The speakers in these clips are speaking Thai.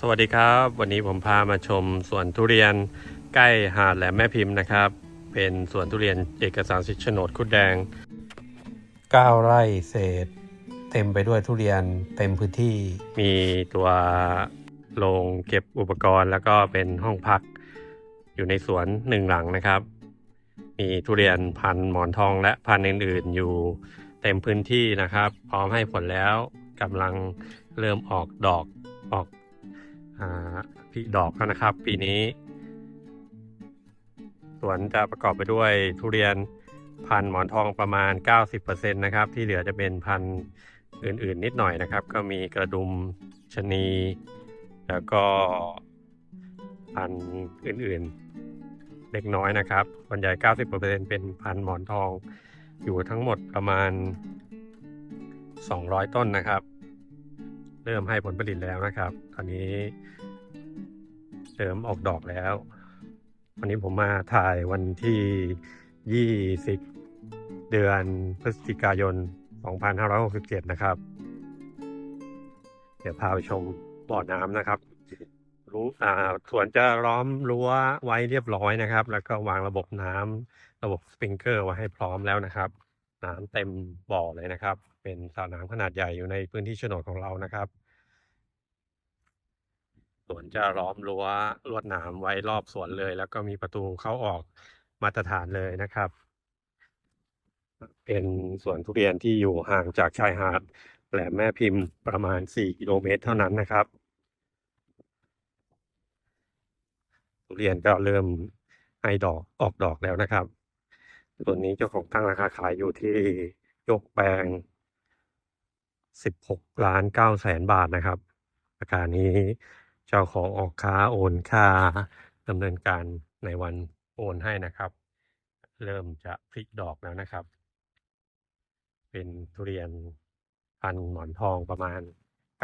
สวัสดีครับ วันนี้ผมพามาชมสวนทุเรียนใกล้หาดแหลมแม่พิมพ์นะครับ เป็นสวนทุเรียนเอกสารสิทธิ์โฉนดคุดแดง 9 ไร่เศษ เต็มไปด้วยทุเรียนเต็มพื้นที่มีตัวโรงเก็บอุปกรณ์ แล้วก็เป็นห้องพักอยู่ในสวนหนึ่งหลังนะครับ มีทุเรียนพันธุ์หมอนทองและพันธุ์อื่นๆ อยู่เต็มพื้นที่นะครับ พร้อมให้ผลแล้วกำลังเริ่มออกดอกออก อาผลิดอกนะครับ ปีนี้ สวนจะประกอบไปด้วยทุเรียนพันหมอนทองประมาณ 90%นะครับ ที่เหลือจะเป็นพันอื่นๆ นิดหน่อยนะครับ ก็มีกระดุมชะนี แล้วก็พันอื่นๆ เล็กน้อยนะครับส่วนใหญ่ 90%เป็นพันหมอนทองอยู่ทั้งหมดประมาณ 200 ต้นนะครับ เริ่มให้ผลผลิตแล้วนะครับ ตอนนี้เริ่มออกดอกแล้ว วันนี้ผมมาถ่ายวันที่ 20 เดือนพฤศจิกายน 2567 นะครับ เดี๋ยวพาไปชมบ่อน้ำนะครับรู้อ่าสวนจะล้อมรั้วไว้เรียบร้อยนะครับ แล้วก็วางระบบน้ำระบบสปริงเกอร์ไว้ให้พร้อมแล้วนะครับ น้ำเต็มบ่อเลยนะครับ เป็นสระน้ำขนาดใหญ่อยู่ในพื้นที่โฉนดของเรานะครับสวนจะล้อมรั้วลวดหนามไว้รอบสวนเลย แล้วก็มีประตูเข้าออกมาตรฐานเลยนะครับ เป็นสวนทุเรียนที่อยู่ห่างจากชายหาดแหลมแม่พิมพ์ประมาณ 4 กิโลเมตรเท่านั้นนะครับ ทุเรียนก็เริ่มให้ดอกออกดอกแล้วนะครับ ส่วนี้เจ้าของตั้งราคาขายอยู่ที่ยกแปลง16ล้าน9แสนบาทนะครับราคานี้เจ้าของออกค้าโอนค่าดำเนินการในวันโอนให้นะครับ เริ่มจะพลิกดอกแล้วนะครับ เป็นทุเรียนพันหมอนทองประมาณ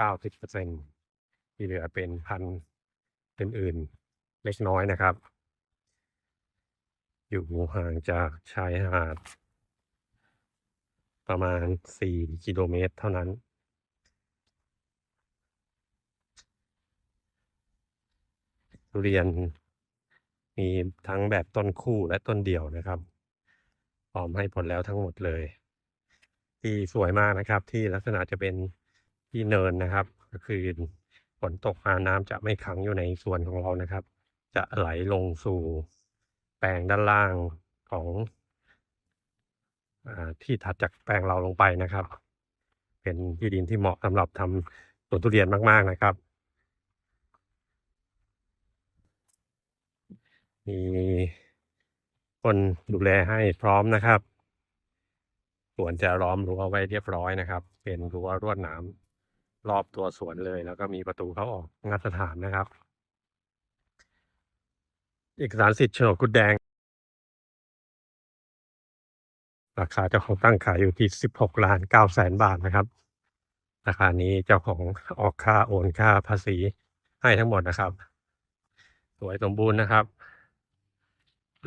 90%ที่เหลือเป็นพันอื่นๆเล็กน้อยนะครับ อยู่ห่างจากชายหาด ประมาณ 4 กิโลเมตรเท่านั้น ทุเรียนมีทั้งแบบต้นคู่และต้นเดี่ยวนะครับพร้อมให้ผลแล้วทั้งหมดเลย ที่สวยมากนะครับ ที่ลักษณะจะเป็นที่เนินนะครับ ก็คือฝนตกมาน้ำจะไม่ขังอยู่ในส่วนของเรานะครับ จะไหลลงสู่ แปลงด้านล่างของอที่ถัดจากแปลงเราลงไปนะครับ เป็นที่ดินที่เหมาะสำหรับทำสวนทุเรียนมาก ๆนะครับ มีคนดูแลให้พร้อมนะครับสวนจะล้อมรั้วไว้เรียบร้อยนะครับ เป็นรั้วรวดหนามรอบตัวสวนเลย แล้วก็มีประตูเข้าออกมาตรฐานนะครับ เอกสารสิทธิ์โฉนดกุดแดง ราคาเจ้าของตั้งขายอยู่ที่16ล้าน9แสนบาทนะครับ ราคานี้เจ้าของออกค่าโอนค่าภาษีให้ทั้งหมดนะครับ สวยสมบูรณ์นะครับ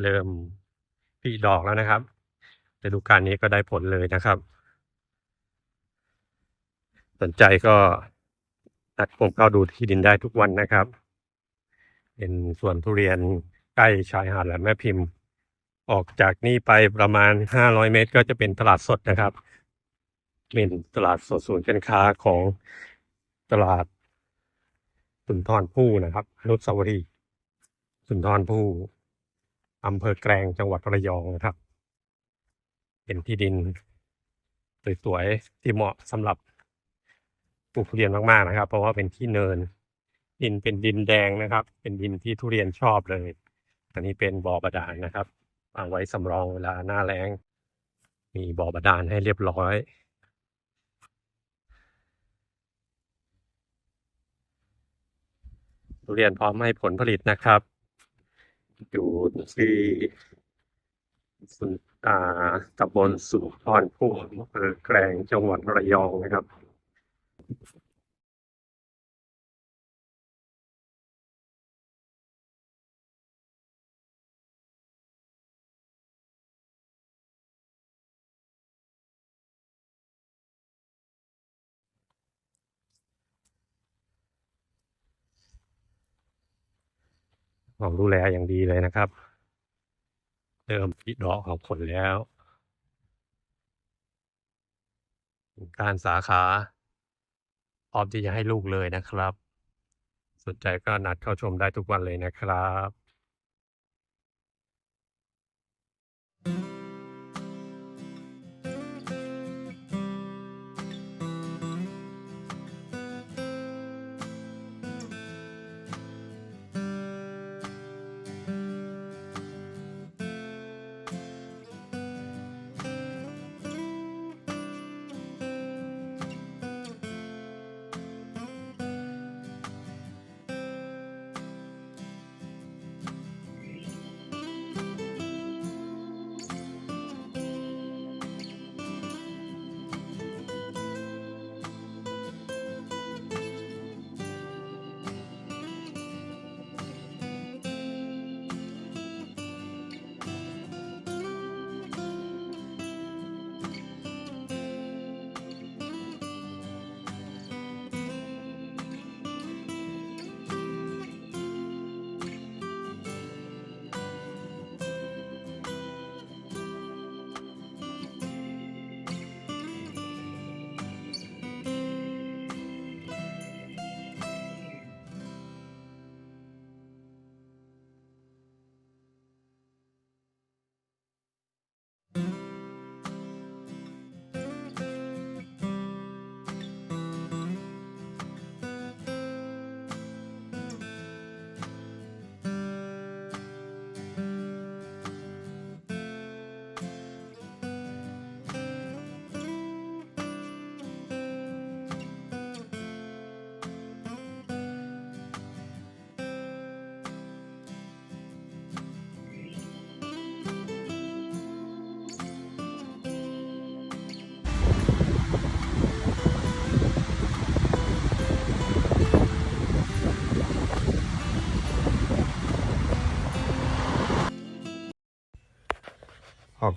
เริ่มผลิดอกแล้วนะครับฤดูกาลนี้ก็ได้ผลเลยนะครับ สนใจก็นัดผมเข้าดูที่ดินได้ทุกวันนะครับ เป็นสวนทุเรียน ใกล้ชายหาดแหลมแม่พิมพ์ ออกจากนี่ไปประมาณ 500 เมตร ก็จะเป็นตลาดสดนะครับ เป็นตลาดสดศูนย์การค้าของตลาดสุนทรภู่นะครับอนุสาวรีย์สุนทรภู่อำเภอแกลงจังหวัดระยองนะครับ เป็นที่ดินสวยๆที่เหมาะสำหรับปลูกทุเรียนมากๆนะครับ เพราะว่าเป็นที่เนินดินเป็นดินแดงนะครับ เป็นดินที่ทุเรียนชอบเลย อันนี้เป็นบ่อบาดาลนะครับ เอาไว้สำรองเวลาหน้าแล้ง มีบ่อบาดาลให้เรียบร้อยทุเรียนพร้อมให้ผลผลิตนะครับ อยู่ที่สุนอ่าตำบลสุพรภูมิอำเภอแกลงจังหวัดระยองนะครับ ของดูแลอย่างดีเลยนะครับ เริ่มพิดอกออกผลแล้วการสาขาพร้อมที่จะให้ลูกเลยนะครับ สนใจก็นัดเข้าชมได้ทุกวันเลยนะครับ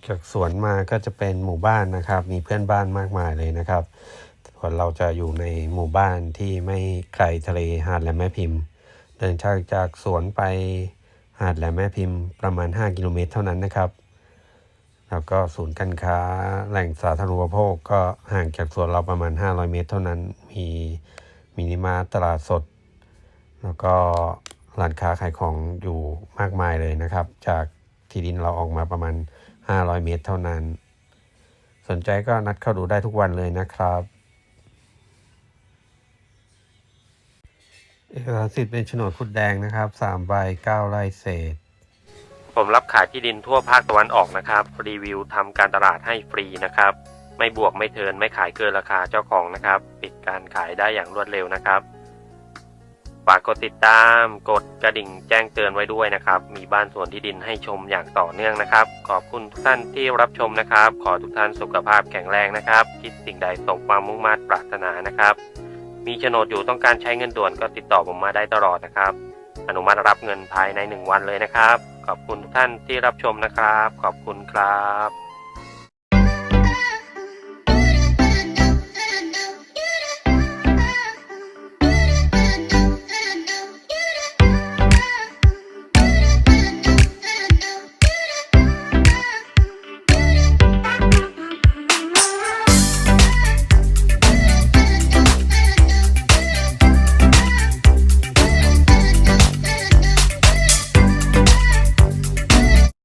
จากสวนมาก็จะเป็นหมู่บ้านนะครับ มีเพื่อนบ้านมากมายเลยนะครับส่วนเราจะอยู่ในหมู่บ้านที่ไม่ไกลทะเลหาดแหลมแม่พิมพ์ เดินทางจากสวนไปหาดแหลมแม่พิมพ์ประมาณ 5 กิโลเมตรเท่านั้นนะครับ แล้วก็ศูนย์การค้าแหล่งสาธารณูปโภคก็ห่างจากสวนเราประมาณ 500 เมตรเท่านั้น มีมินิมาร์ตลาดสด แล้วก็ร้านค้าขายของอยู่มากมายเลยนะครับ จากที่ดินเราออกมาประมาณ 500 เมตรเท่านั้น สนใจก็นัดเข้าดูได้ทุกวันเลยนะครับเอกสารสิทธิ์เป็นโฉนดคุดแดงนะครับ3ใบ9ไร่เศษ ผมรับขายที่ดินทั่วภาคตะวันออกนะครับ รีวิวทำการตลาดให้ฟรีนะครับ ไม่บวกไม่เทินไม่ขายเกินราคาเจ้าของนะครับ ปิดการขายได้อย่างรวดเร็วนะครับ ฝากกดติดตาม กดกระดิ่งแจ้งเตือนไว้ด้วยนะครับ มีบ้านสวนที่ดินให้ชมอย่างต่อเนื่องนะครับ ขอบคุณทุกท่านที่รับชมนะครับ ขอทุกท่านสุขภาพแข็งแรงนะครับ คิดสิ่งใดสมความมุ่งมั่นปรารถนานะครับ มีโฉนดอยู่ต้องการใช้เงินด่วนก็ติดต่อผมมาได้ตลอดนะครับ อนุมัติรับเงินภายใน 1 วันเลยนะครับ ขอบคุณทุกท่านที่รับชมนะครับ ขอบคุณครับ